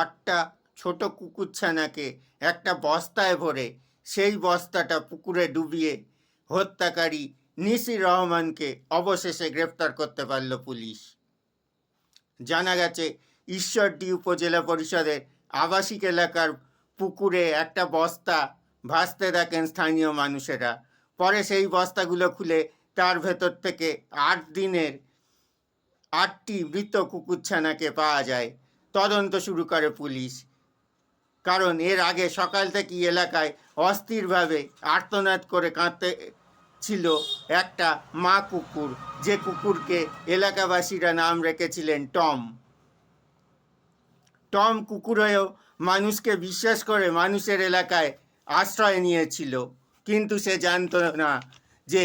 আটটা ছোট কুকুরছানাকে একটা বস্তায় ভরে সেই বস্তাটা পুকুরে ডুবিয়ে হত্যাকারী নিসির রহমানকে অবশেষে গ্রেপ্তার করতে পারল পুলিশ। জানা গেছে, ঈশ্বরদী উপজেলা পরিষদের আবাসিক এলাকার পুকুরে একটা বস্তা ভাসতে দেখেন স্থানীয় মানুষেরা। পরে সেই বস্তাগুলো খুলে তার ভেতর থেকে আট দিনের আটটি মৃত কুকুরছানাকে পাওয়া যায়। তদন্ত শুরু করে পুলিশ। কারণ এর আগে সকাল থেকে এলাকায় অস্থিরভাবে আর্তনাদ করে কাঁদতে ছিল একটা মা কুকুর। যে কুকুরকে এলাকাবাসীরা নাম রেখেছিলেন টম। টম কুকুর হয়েও মানুষকে বিশ্বাস করে মানুষের এলাকায় আশ্রয় নিয়েছিল। কিন্তু সে জানতো না যে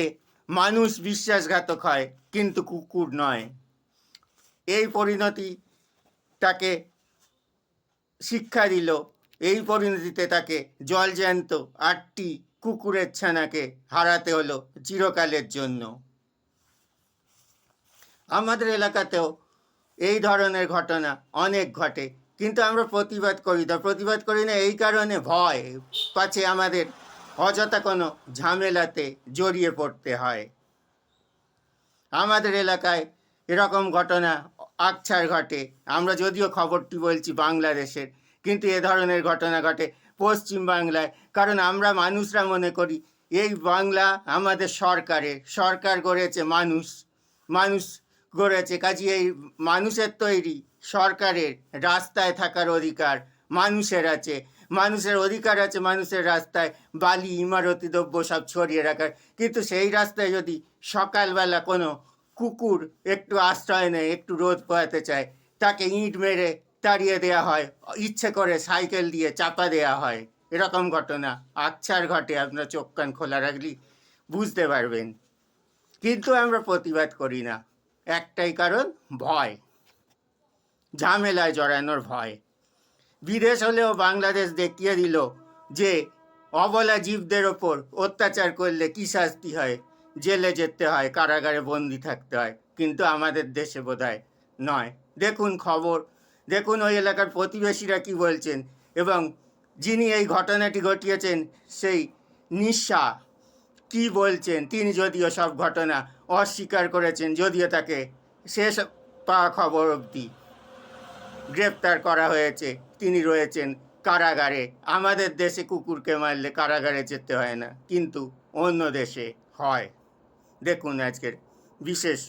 মানুষ বিশ্বাসঘাতক হয়, কিন্তু কুকুর নয়। এই পরিণতি তাকে শিক্ষা দিল। এই পরিণতিতে তাকে জলজ্যান্ত আটটি কুকুরের ছানাকে হারাতে হলো চিরকালের জন্য। আমাদের এলাকাতেও এই ধরনের ঘটনা অনেক ঘটে। কিন্তু আমরা প্রতিবাদ করি না। প্রতিবাদ করি না এই কারণে ভয়। পাছে আমাদের অযথা কোনো ঝামেলাতে জড়িয়ে পড়তে হয়। আমাদের এলাকায় এরকম ঘটনা আকছার ঘটে। আমরা যদিও খবরটি বলছি বাংলাদেশের, কিন্তু এ ধরনের ঘটনা ঘটে পশ্চিম বাংলায়। কারণ আমরা মানুষরা মনে করি, এই বাংলা আমাদের সরকারের, সরকার গড়েছে মানুষ মানুষ গড়েছে। কাজে এই মানুষের তৈরি সরকারের রাস্তায় থাকার অধিকার মানুষের আছে। মানুষের অধিকার আছে মানুষের রাস্তায়, বালি, ইমারতি, দ্রব্য সব ছড়িয়ে রাখার। কিন্তু সেই রাস্তায় যদি সকালবেলা কোনো কুকুর একটু আশ্রয় নেয়, একটু রোদ পোহাতে চায়, তাকে ইঁট মেরে তাড়িয়ে দেওয়া হয়, ইচ্ছে করে সাইকেল দিয়ে চাপা দেওয়া হয়। এরকম ঘটনা আকছার ঘটে, আপনার চোখ কান খোলা রাখলেই বুঝতে পারবেন। কিন্তু আমরা প্রতিবাদ করি না, একটাই কারণ, ভয়। ঝামেলায় জড়ানোর ভয়। বিদেশ হলেও বাংলাদেশ দেখিয়ে দিল যে, অবলা জীবদের ওপর অত্যাচার করলে কী শাস্তি হয়? জেলে যেতে হয়, কারাগারে বন্দি থাকতে হয়, কিন্তু আমাদের দেশে বোধহয় নয়। দেখুন খবর, দেখুন ওই এলাকার প্রতিবেশীরা কি বলছেন এবং যিনি এই ঘটনাটি ঘটিয়েছেন সেই নিঃশা কি বলছেন? তিনি যদিও সব ঘটনা অস্বীকার করেছেন, যদিও তাকে শেষ পাওয়া খবর অবধি গ্রেপ্তার করা হয়েছে, তিনি রয়েছেন কারাগারে। আমাদের দেশে কুকুরকে মারলে কারাগারে যেতে হয় না, কিন্তু অন্য দেশে হয়। দেখুন আজকের বিশেষ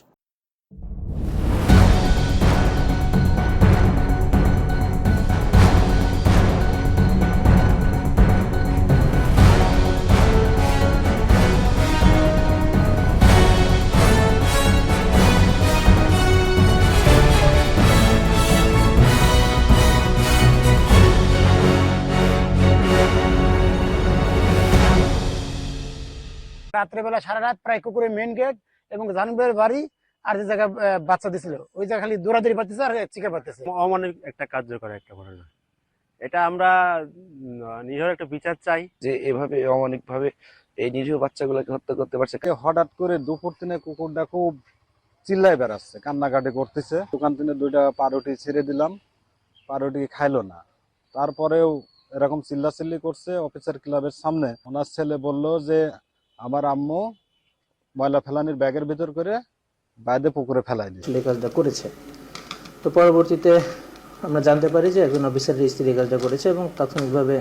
রাত্রেবেলা সারা রাত প্রায় কুকুরের মেন গেট এবং জানুবের বাড়ি আর যে জায়গায় বাচ্চা দিছিল ওই জায়গা খালি দৌড়াদৌড়ি পাচ্ছে আর চিকে পাচ্ছে অমানবিক একটা কার্যকর একটা ঘটনা। এটা আমরা নিজের একটা বিচার চাই। যে এভাবে অমানিক ভাবে এই নিরীহ বাচ্চাগুলোকে হত্যা করতে পারছে। হঠাৎ করে দুপুর দিনে কুকুরটা খুব চিল্লাই বেড়াচ্ছে কান্নাকাটি করতেছে। দোকান থেকে দুইটা পাউরুটি ছেড়ে দিলাম পাউরুটি খাইলো না। তারপরেও এরকম চিল্লাচিল্লি করছে অফিসার ক্লাবের সামনে। ওনার ছেলে বলল যে আমার আম্মু ময়লা ফেলানির ব্যাগের ভিতর করে বাইরে পুকুরে ফেলাই দিয়েছে এই কাজটা করেছে। তো পরবর্তীতে আমরা জানতে পারি যে একজন অফিসারের স্ত্রী এই কাজটা করেছে এবং তাৎক্ষণিকভাবে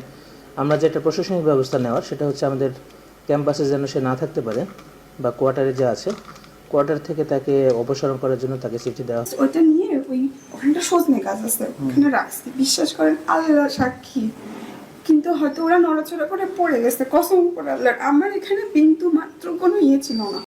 আমরা যেটা প্রশাসনিক ব্যবস্থা নেওয়ার সেটা হচ্ছে আমাদের ক্যাম্পাসে যেন সে না থাকতে পারে বা কোয়ার্টারে যে আছে কোয়ার্টার থেকে তাকে অপসারণ করার জন্য তাকে চিঠি দেওয়া। ওইটা নিয়ে ওই ওখানটা সজনে গাছ আছে ওখানে রাখছি। বিশ্বাস করেন আল্লাহ সাক্ষী। কিন্তু হয়তো ওরা নড়াচড়া করে পড়ে গেছে, কসম করে আমার এখানে বিন্দু মাত্র কোনো ইয়ে ছিল না।